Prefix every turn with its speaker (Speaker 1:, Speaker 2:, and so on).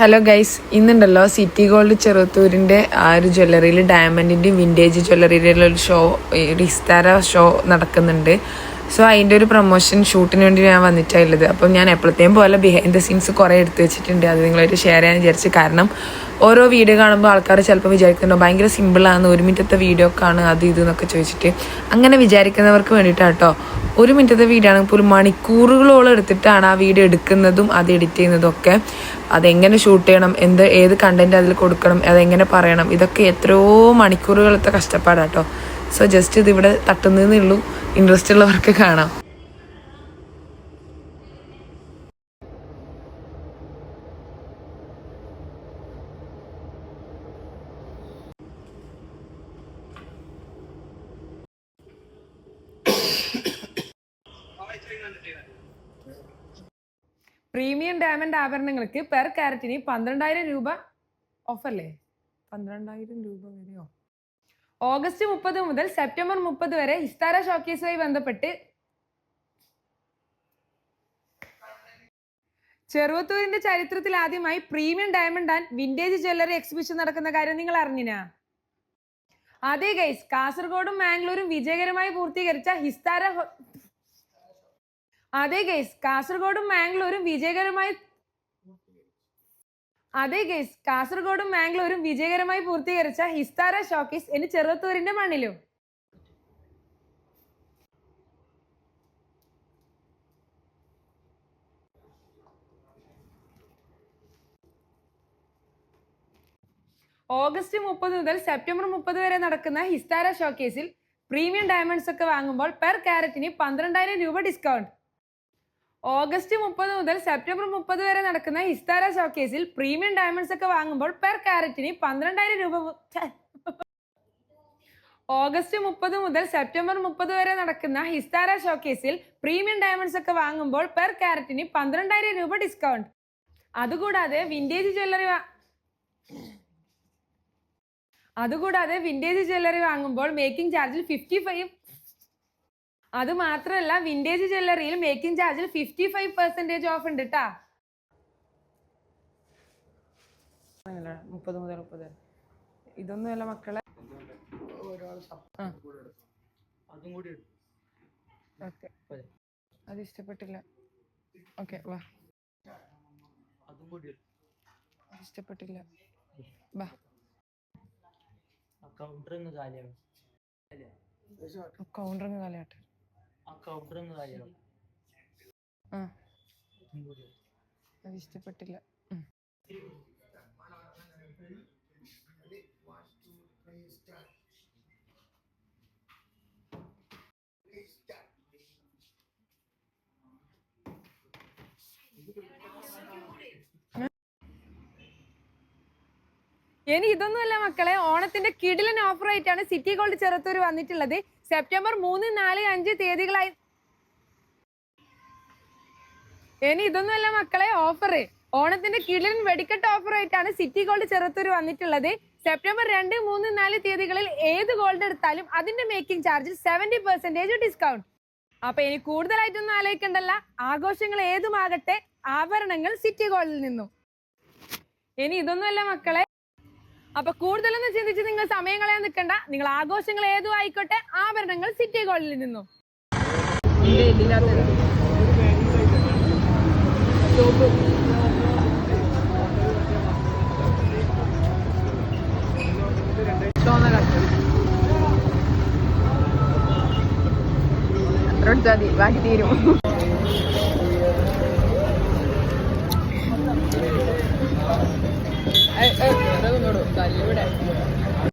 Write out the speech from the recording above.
Speaker 1: Hello guys ഇന്നുണ്ടല്ലോ city Gold ചെറുത്തൂരിന്റെ ആ ഒരു ജ്വല്ലറിയിൽ ഡയമണ്ടിന്റെയും വിന്റേജ് ജ്വല്ലറിയിലുള്ള ഒരു ഷോ ഒരു ഇസ്താര ഷോ നടക്കുന്നുണ്ട്. സോ അതിന്റെ ഒരു പ്രൊമോഷൻ ഷൂട്ടിന് വേണ്ടി ഞാൻ വന്നിട്ടുള്ളത് അപ്പം ഞാൻ എപ്പോഴത്തെയും പോലെ ബിഹൈൻഡ് ദ സീൻസ് കുറേ എടുത്തു വെച്ചിട്ടുണ്ട്. അത് നിങ്ങളായിട്ട് ഷെയർ ചെയ്യാൻ വിചാരിച്ചു. കാരണം ഓരോ വീഡിയോ കാണുമ്പോൾ ആൾക്കാർ ചിലപ്പോൾ വിചാരിക്കുന്നുണ്ടോ ഭയങ്കര സിമ്പിളാണ് ഒരു മിനിറ്റത്തെ വീഡിയോ ആണ് അത് ഇത് എന്നൊക്കെ ചോദിച്ചിട്ട്. അങ്ങനെ വിചാരിക്കുന്നവർക്ക് വേണ്ടിയിട്ടാണ് കേട്ടോ ഒരു മിനിറ്റത്തെ വീഡിയോ ആണെങ്കിൽ പോലും മണിക്കൂറുകളോളം എടുത്തിട്ടാണ് ആ വീഡിയോ എടുക്കുന്നതും അത് എഡിറ്റ് ചെയ്യുന്നതും ഒക്കെ. അതെങ്ങനെ ഷൂട്ട് ചെയ്യണം എന്ത് ഏത് കണ്ടന്റ് അതിൽ കൊടുക്കണം അതെങ്ങനെ പറയണം ഇതൊക്കെ എത്രയോ മണിക്കൂറുകളത്തെ കഷ്ടപ്പാടാട്ടോ. സോ ജസ്റ്റ് ഇതിവിടെ ഇവിടെ തട്ടുന്നതേ ഉള്ളൂ. ഇൻട്രസ്റ്റ് ഉള്ളവർക്ക് കാണാം. പ്രീമിയം ഡയമണ്ട് ആഭരണങ്ങൾക്ക് പെർ കാരറ്റിന് പന്ത്രണ്ടായിരം രൂപ ഓഫല്ലേ പന്ത്രണ്ടായിരം രൂപ വരെയോ? ഓഗസ്റ്റ് മുപ്പത് മുതൽ സെപ്റ്റംബർ മുപ്പത് വരെ ഇസ്താര ഷോക്കേസുമായി ബന്ധപ്പെട്ട് ചെറുവത്തൂരിന്റെ ചരിത്രത്തിൽ ആദ്യമായി premium diamond and vintage jewellery exhibition നടക്കുന്ന കാര്യം നിങ്ങൾ അറിഞ്ഞിനാ? അതെ ഗൈസ് കാസർഗോഡും മാംഗ്ലൂരും വിജയകരമായി പൂർത്തീകരിച്ച ഹിസ്താര അതെ ഗൈസ് കാസർഗോഡും മാംഗ്ലൂരും വിജയകരമായി അതെ ഗൈസ് കാസർഗോഡും മാംഗ്ലൂരും വിജയകരമായി പൂർത്തീകരിച്ച ഹിസ്താര ഷോക്കീസ് ഇനി ചെറുവത്തൂരിന്റെ മണ്ണിലും. ഓഗസ്റ്റ് മുപ്പത് മുതൽ സെപ്റ്റംബർ മുപ്പത് വരെ നടക്കുന്ന ഹിസ്താര ഷോക്കേസിൽ പ്രീമിയം ഡയമണ്ട്സ് ഒക്കെ വാങ്ങുമ്പോൾ പെർ കാരറ്റിന് പന്ത്രണ്ടായിരം രൂപ ഡിസ്കൗണ്ട് ഓഗസ്റ്റ് മുപ്പത് മുതൽ സെപ്റ്റംബർ മുപ്പത് വരെ നടക്കുന്ന ഹിസ്താര ഷോക്കേസിൽ പ്രീമിയം ഡയമണ്ട്സ് ഒക്കെ വാങ്ങുമ്പോൾ പെർ കാരറ്റിന് പന്ത്രണ്ടായിരം രൂപ ഓഗസ്റ്റ് മുപ്പത് മുതൽ സെപ്റ്റംബർ മുപ്പത് വരെ നടക്കുന്ന ഹിസ്താര ഷോക്കേസിൽ പ്രീമിയം ഡയമണ്ട്സ് ഒക്കെ വാങ്ങുമ്പോൾ പെർ കാരറ്റിന് പന്ത്രണ്ടായിരം രൂപ ഡിസ്കൗണ്ട്. അതുകൂടാതെ വിന്റേജ് ജ്വല്ലറി അതുകൂടാതെ വിന്റേജ് ജ്വല്ലറി വാങ്ങുമ്പോൾ മേക്കിംഗ് ചാർജിൽ ഫിഫ്റ്റി ഫൈവ് അത് മാത്രല്ല വിന്റേജ് ജ്വല്ലറിയിൽ മേക്കിംഗ് ചാർജിൽ ഫിഫ്റ്റി ഫൈവ് പെർസെന്റേജ് ഓഫ് ഉണ്ട് കേട്ടാ മുപ്പത് മുതൽ മുപ്പത്. ഇതൊന്നുമല്ല മക്കളെ. ആ.
Speaker 2: അതും കൂടി എടുത്തു
Speaker 1: ഓക്കെ. അത് ഇഷ്ടപ്പെട്ടില്ല. ഓക്കെ വാ.
Speaker 2: അതും കൂടി
Speaker 1: അത് ഇഷ്ടപ്പെട്ടില്ല. വാ
Speaker 2: കൗണ്ടർ
Speaker 1: കാലയാട്ടെ
Speaker 2: അതും
Speaker 1: ഇഷ്ടപ്പെട്ടില്ല. ഇനി ഇതൊന്നുമല്ല മക്കളെ ഓണത്തിന്റെ കിടിലൻ ഓഫർ ആയിട്ടാണ് സിറ്റി ഗോൾഡ് ചെറുത്തൂർ വന്നിട്ടുള്ളത്. സെപ്റ്റംബർ മൂന്ന് നാല് അഞ്ച് തീയതികളായി. ഇനി ഇതൊന്നുമല്ല മക്കളെ ഓഫർ ഓണത്തിന്റെ കിളിൻ വെടിക്കെട്ട് ഓഫർ ആയിട്ടാണ് സിറ്റി ഗോൾഡ് ചെറുത്തൂർ വന്നിട്ടുള്ളത്. സെപ്റ്റംബർ രണ്ട് മൂന്ന് നാല് തീയതികളിൽ ഏത് ഗോൾഡ് എടുത്താലും അതിന്റെ മേക്കിംഗ് ചാർജിൽ സെവന്റി പെർസെന്റേജ് ഡിസ്കൗണ്ട് അപ്പൊ ഇനി കൂടുതലായിട്ടൊന്നും ആലോചിക്കണ്ടല്ല. ആഘോഷങ്ങൾ ഏതുമാകട്ടെ ആഭരണങ്ങൾ സിറ്റി ഗോൾഡിൽ നിന്നും. ഇനി ഇതൊന്നുമല്ല മക്കളെ അപ്പൊ കൂടുതലൊന്നും ചിന്തിച്ച് നിങ്ങൾ സമയം നിൽക്കണ്ട. നിങ്ങൾ ആഘോഷങ്ങൾ ഏതും ആയിക്കോട്ടെ ആഭരണങ്ങൾ സിറ്റി ഗോൾഡിൽ നിന്നും. ബാക്കി തീരും. ഇവിടെ